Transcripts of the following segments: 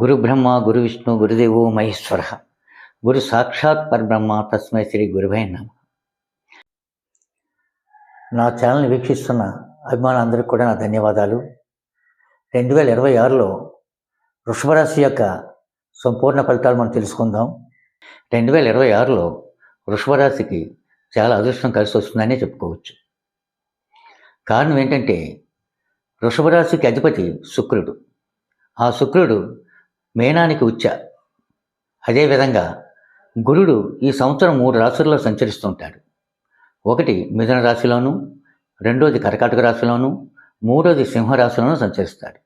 గురు బ్రహ్మ గురు విష్ణు గురుదేవో మహేశ్వర. గురు సాక్షాత్ పరబ్రహ్మ తస్మై శ్రీ గురువై నమ. నా ఛానల్ని వీక్షిస్తున్న అభిమానులందరికీ కూడా నా ధన్యవాదాలు. రెండు వేల ఇరవై ఆరులో వృషభరాశి యొక్క సంపూర్ణ ఫలితాలు మనం తెలుసుకుందాం. రెండు వేల ఇరవై ఆరులో వృషభరాశికి చాలా అదృష్టం కలిసి వస్తుందనే చెప్పుకోవచ్చు. కారణం ఏంటంటే వృషభరాశికి అధిపతి శుక్రుడు. ఆ శుక్రుడు మేనానికి ఉచ్చ. అదేవిధంగా గురుడు ఈ సంవత్సరం మూడు రాశుల్లో సంచరిస్తుంటాడు ఒకటి మిథున రాశిలోను రెండోది కర్కాటక రాశిలోను మూడోది సింహరాశిలోను సంచరిస్తాడు.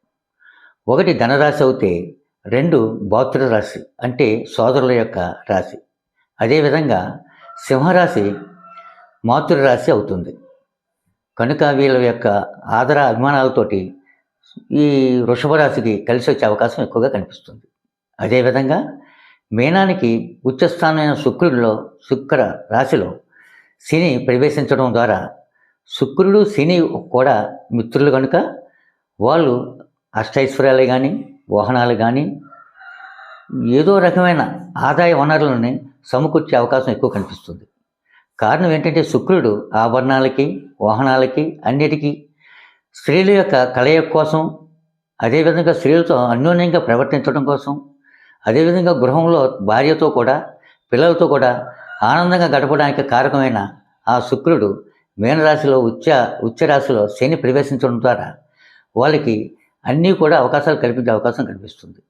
ఒకటి ధనరాశి అయితే రెండు బాతృ రాశి అంటే సోదరుల యొక్క రాశి. అదేవిధంగా సింహరాశి మాతృరాశి అవుతుంది. కనుక వీళ్ళ యొక్క ఆదర అభిమానాలతోటి ఈ వృషభ రాశికి కలిసి వచ్చే అవకాశం ఎక్కువగా కనిపిస్తుంది. అదేవిధంగా మీనానికి ఉచ్చస్థానమైన శుక్రుడిలో శుక్ర రాశిలో శని ప్రవేశించడం ద్వారా శుక్రుడు శని కూడా మిత్రులు కనుక వాళ్ళు అష్టైశ్వర్యాలు కానీ వాహనాలు కానీ ఏదో రకమైన ఆదాయ వనరులని సమకూర్చే అవకాశం ఎక్కువ కనిపిస్తుంది. కారణం ఏంటంటే శుక్రుడు ఆభరణాలకి వాహనాలకి అన్నిటికీ స్త్రీల యొక్క కలయిక కోసం అదేవిధంగా స్త్రీలతో అన్యోన్యంగా ప్రవర్తించడం కోసం అదేవిధంగా గృహంలో భార్యతో కూడా పిల్లలతో కూడా ఆనందంగా గడపడానికి కారకమైన ఆ శుక్రుడు మీనరాశిలో ఉచ్చ ఉచ్చరాశిలో శని ప్రవేశించడం ద్వారా వాళ్ళకి అన్నీ కూడా అవకాశాలు కల్పించే అవకాశం కనిపిస్తుంది.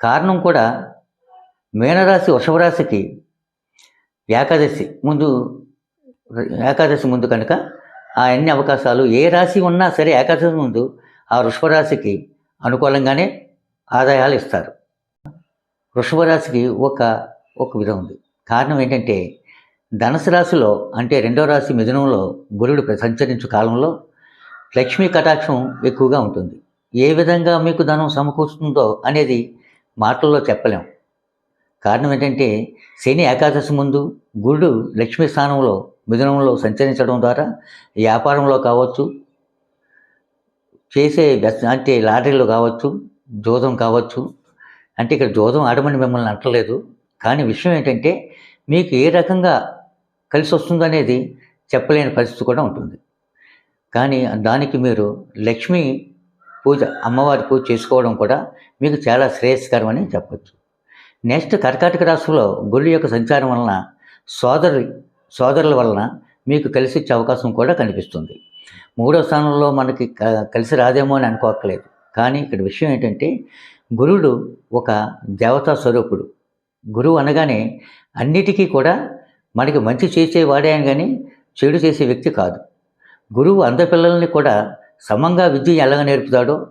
కారణం కూడా మీనరాశి వృషభరాశికి ఏకాదశి ముందు ఏకాదశి ముందు కనుక ఆ అన్ని అవకాశాలు ఏ రాశి ఉన్నా సరే ఏకాదశి ముందు ఆ వృషభరాశికి అనుకూలంగానే ఆదాయాలు ఇస్తారు. వృషభరాశికి ఒక ఒక విధం ఉంది. కారణం ఏంటంటే ధనుసు రాశిలో అంటే రెండో రాశి మిథునంలో గురుడు సంచరించు కాలంలో లక్ష్మీ కటాక్షం ఎక్కువగా ఉంటుంది. ఏ విధంగా మీకు ధనం సమకూరుస్తుందో అనేది మాటల్లో చెప్పలేం. కారణం ఏంటంటే శని ఏకాదశి ముందు గురుడు లక్ష్మీ స్థానంలో మిథునంలో సంచరించడం ద్వారా వ్యాపారంలో కావచ్చు చేసే అంటే లాటరీలో కావచ్చు జోదం కావచ్చు. అంటే ఇక్కడ జోదం ఆడమని మిమ్మల్ని అంటలేదు. కానీ విషయం ఏంటంటే మీకు ఏ రకంగా కలిసి వస్తుందనేది చెప్పలేని పరిస్థితి కూడా ఉంటుంది. కానీ దానికి మీరు లక్ష్మీ పూజ అమ్మవారి పూజ చేసుకోవడం కూడా మీకు చాలా శ్రేయస్కరమని చెప్పచ్చు. నెక్స్ట్ కర్కాటక రాశిలో గుళ్ళు యొక్క సంచారం వలన సోదరి సోదరుల వలన మీకు కలిసి వచ్చే అవకాశం కూడా కనిపిస్తుంది. మూడో స్థానంలో మనకి క- కలిసి రాదేమో అని అనుకోకలేదు కానీ ఇక్కడ విషయం ఏంటంటే గురుడు ఒక దేవతా స్వరూపుడు. గురువు అనగానే అన్నిటికీ కూడా మనకి మంచి చేసేవాడే అని కానీ చెడు చేసే వ్యక్తి కాదు. గురువు అందపిల్లల్ని కూడా సమంగా విద్య ఎలాగ నేర్పుతాడో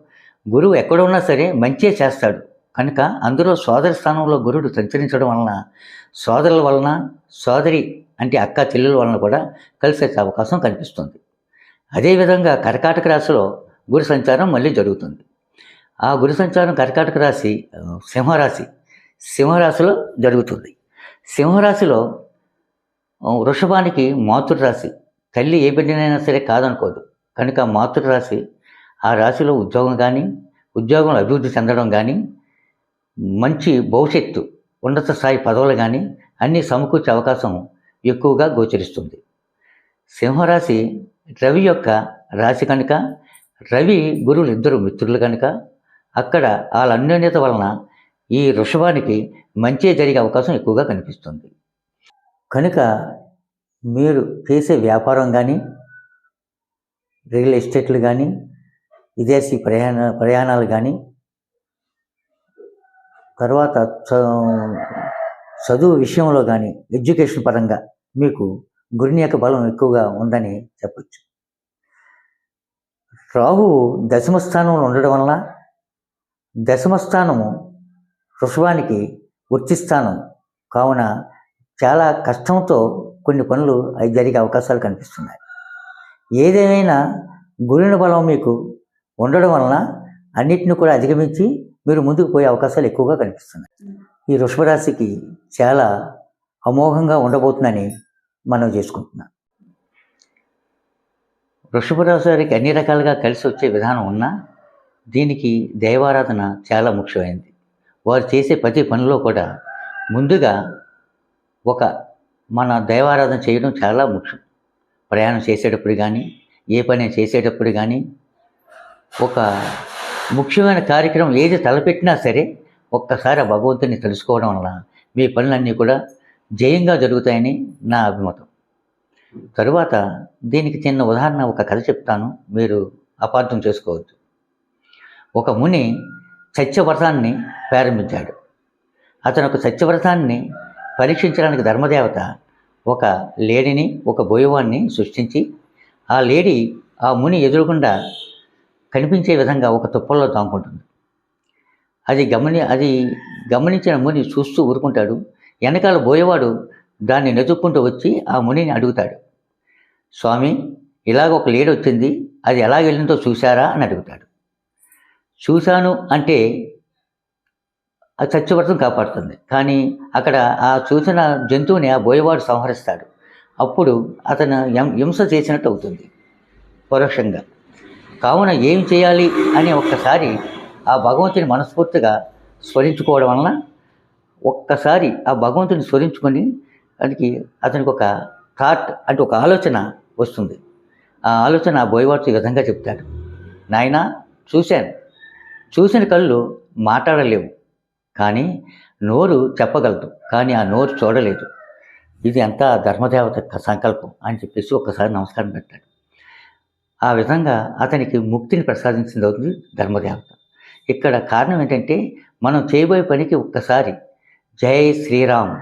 గురువు ఎక్కడ ఉన్నా సరే మంచే చేస్తాడు. కనుక అందులో సోదరి స్థానంలో గురుడు సంచరించడం వలన సోదరుల వలన సోదరి అంటే అక్క చెల్లెల వలన కూడా కలిసి వచ్చే అవకాశం కనిపిస్తుంది. అదేవిధంగా కర్కాటక రాశిలో గురు సంచారం మళ్ళీ జరుగుతుంది. ఆ గురు సంచారం కర్కాటక రాశి సింహరాశి సింహరాశిలో జరుగుతుంది. సింహరాశిలో వృషభానికి మాతృరాశి. తల్లి ఏ బిడ్డనైనా సరే కాదనుకోదు. కనుక మాతృరాశి ఆ రాశిలో ఉద్యోగం కానీ ఉద్యోగంలో అభివృద్ధి చెందడం కానీ మంచి భవిష్యత్తు ఉన్నత స్థాయి పదవులు కానీ అన్నీ సమకూర్చే అవకాశం ఎక్కువగా గోచరిస్తుంది. సింహరాశి రవి యొక్క రాశి కనుక రవి గురువులు ఇద్దరు మిత్రులు కనుక అక్కడ వాళ్ళ అన్యోన్యత వలన ఈ వృషభానికి మంచి జరిగే అవకాశం ఎక్కువగా కనిపిస్తుంది. కనుక మీరు చేసే వ్యాపారం కానీ రియల్ ఎస్టేట్లు కానీ విదేశీ ప్రయాణ ప్రయాణాలు కానీ తర్వాత చదువు విషయంలో కానీ ఎడ్యుకేషన్ పరంగా మీకు గురుని యొక్క బలం ఎక్కువగా ఉందని చెప్పచ్చు. రాహువు దశమ స్థానంలో ఉండడం వలన దశమ స్థానము వృషభానికి వృత్తి స్థానం. కావున చాలా కష్టంతో కొన్ని పనులు అవి జరిగే అవకాశాలు కనిపిస్తున్నాయి. ఏదేమైనా గురుని బలం మీకు ఉండడం వలన అన్నిటిని కూడా అధిగమించి మీరు ముందుకు పోయే అవకాశాలు ఎక్కువగా కనిపిస్తున్నాయి. ఈ వృషభరాశికి చాలా అమోఘంగా ఉండబోతుందని మనం చేసుకుంటున్నాం. వృషభరాశి వారికి అన్ని రకాలుగా కలిసి వచ్చే విధానం ఉన్నా దీనికి దైవారాధన చాలా ముఖ్యమైనది. వారు చేసే ప్రతి పనిలో కూడా ముందుగా ఒక మన దైవారాధన చేయడం చాలా ముఖ్యం. ప్రయాణం చేసేటప్పుడు కానీ ఏ పని చేసేటప్పుడు కానీ ఒక ముఖ్యమైన కార్యక్రమం ఏది తలపెట్టినా సరే ఒక్కసారి ఆ భగవంతుని తెలుసుకోవడం వలన మీ పనులన్నీ కూడా జయంగా జరుగుతాయని నా అభిమతం. తరువాత దీనికి చిన్న ఉదాహరణ ఒక కథ చెప్తాను. మీరు అపార్థం చేసుకోవచ్చు ఒక ముని సత్యవ్రతాన్ని ప్రారంభించాడు. అతను ఒక సత్యవ్రతాన్ని పరీక్షించడానికి ధర్మదేవత ఒక లేడిని ఒక బోయవాన్ని సృష్టించి ఆ లేడీ ఆ ముని ఎదురుగుండా కనిపించే విధంగా ఒక తుప్పల్లో దాంకుంటుంది అది గమని అది గమనించిన ముని చూస్తూ ఊరుకుంటాడు. వెనకాల పోయేవాడు దాన్ని నెతుక్కుంటూ వచ్చి ఆ మునిని అడుగుతాడు. స్వామి ఇలాగ ఒక లేడీ వచ్చింది. అది ఎలా వెళ్ళిందో చూశారా? అని అడుగుతాడు. చూశాను అంటే ఆ సత్యవ్రతం కాపాడుతుంది. కానీ అక్కడ ఆ చూసిన జంతువుని ఆ బోయవాడు సంహరిస్తాడు. అప్పుడు అతను హింస చేసినట్టు అవుతుంది. పరోక్షంగా. కావున ఏం చేయాలి అని ఒక్కసారి ఆ భగవంతుని మనస్ఫూర్తిగా స్మరించుకోవడం వలన ఒక్కసారి ఆ భగవంతుని స్మరించుకొని అతనికి అతనికి ఒక థాట్ అంటే ఒక ఆలోచన వస్తుంది. ఆ ఆలోచన ఆ బోయవాడు ఈ విధంగా చెప్తాడు. నాయనా చూశాను. చూసిన కళ్ళు మాట్లాడలేవు. కానీ నోరు చెప్పగలదు. కానీ ఆ నోరు చూడలేదు. ఇది అంతా ధర్మదేవత యొక్క సంకల్పం అని చెప్పేసి ఒక్కసారి నమస్కారం పెట్టాడు ఆ విధంగా అతనికి ముక్తిని ప్రసాదించింది అవుతుంది ధర్మదేవత. ఇక్కడ కారణం ఏంటంటే మనం చేయబోయే పనికి ఒక్కసారి జై శ్రీరామ్.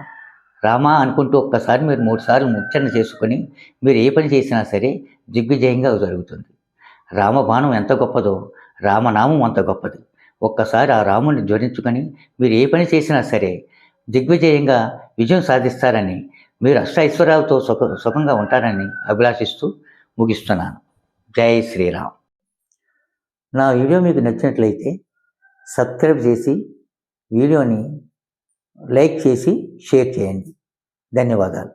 రామా అనుకుంటూ ఒక్కసారి మీరు మూడు సార్లు ముచ్చరణ చేసుకొని మీరు ఏ పని చేసినా సరే దిగ్విజయంగా జరుగుతుంది. రామబాణం ఎంత గొప్పదో రామనామం అంత గొప్పది. ఒక్కసారి ఆ రాముని జ్వరించుకొని మీరు ఏ పని చేసినా సరే దిగ్విజయంగా విజయం సాధిస్తారని మీరు అష్ట ఐశ్వర్యాలతో సుఖ సుఖంగా ఉంటారని అభిలాషిస్తూ ముగిస్తున్నాను. జై శ్రీరామ్. నా వీడియో మీకు నచ్చినట్లయితే సబ్స్క్రైబ్ చేసి వీడియోని లైక్ చేసి షేర్ చేయండి. ధన్యవాదాలు.